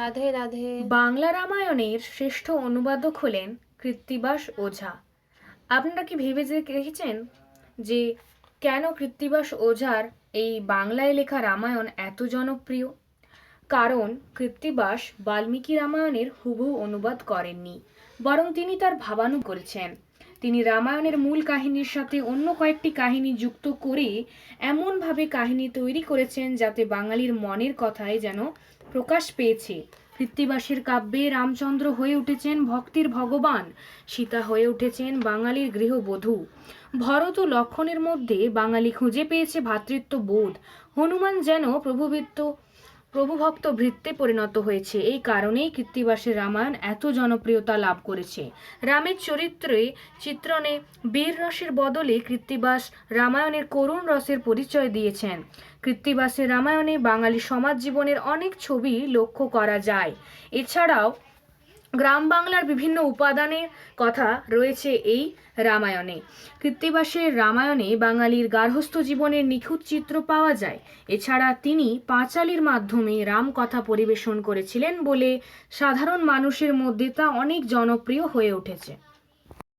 রাধে রাধে। বাংলা রামায়ণের শ্রেষ্ঠ অনুবাদক হলেন কৃত্তিবাস ওঝা। আপনারা কি ভেবে দেখেছেন যে কেন কৃত্তিবাস ওঝার এই বাংলায় লেখা রামায়ণ এত জনপ্রিয়? কারণ কৃত্তিবাস বাল্মীকি রামায়ণের হুবহু অনুবাদ করেননি, বরং তিনি তার ভাবানু করেছেন। তিনি রামায়ণের মূল কাহিনীর সাথে অন্য কয়েকটি কাহিনী যুক্ত করে এমনভাবে কাহিনী তৈরি করেছেন যাতে বাঙালির মনের কথায় যেন প্রকাশ পেয়েছে। কৃত্তিবাসের কাব্যে রামচন্দ্র হয়ে উঠেছেন ভক্তির ভগবান, সীতা হয়ে উঠেছেন বাঙালির গৃহবধূ। ভরত ও লক্ষণের মধ্যে বাঙালি খুঁজে পেয়েছে ভ্রাতৃত্ব বোধ হনুমান যেন প্রভুবৃত্ত প্রভুভক্ত ভৃত্তে পরিণত হয়েছে। এই কারণেই কৃত্তিবাসের রামায়ণ এত জনপ্রিয়তা লাভ করেছে। রামের চরিত্রে চিত্রণে বীর রসের বদলে কৃত্তিবাস রামায়ণের করুণ রসের পরিচয় দিয়েছেন। কৃত্তিবাসের রামায়ণে বাঙালি সমাজ জীবনের অনেক ছবি লক্ষ্য করা যায়। এছাড়াও গ্রাম বাংলার বিভিন্ন উপাদানের কথা রয়েছে এই রামায়ণে। কৃত্তিবাসের রামায়ণে বাঙালির গার্হস্থ্য জীবনের নিখুঁত চিত্র পাওয়া যায়। এছাড়া তিনি পাঁচালির মাধ্যমে রামকথা পরিবেশন করেছিলেন বলে সাধারণ মানুষের মধ্যে তা অনেক জনপ্রিয় হয়ে উঠেছে।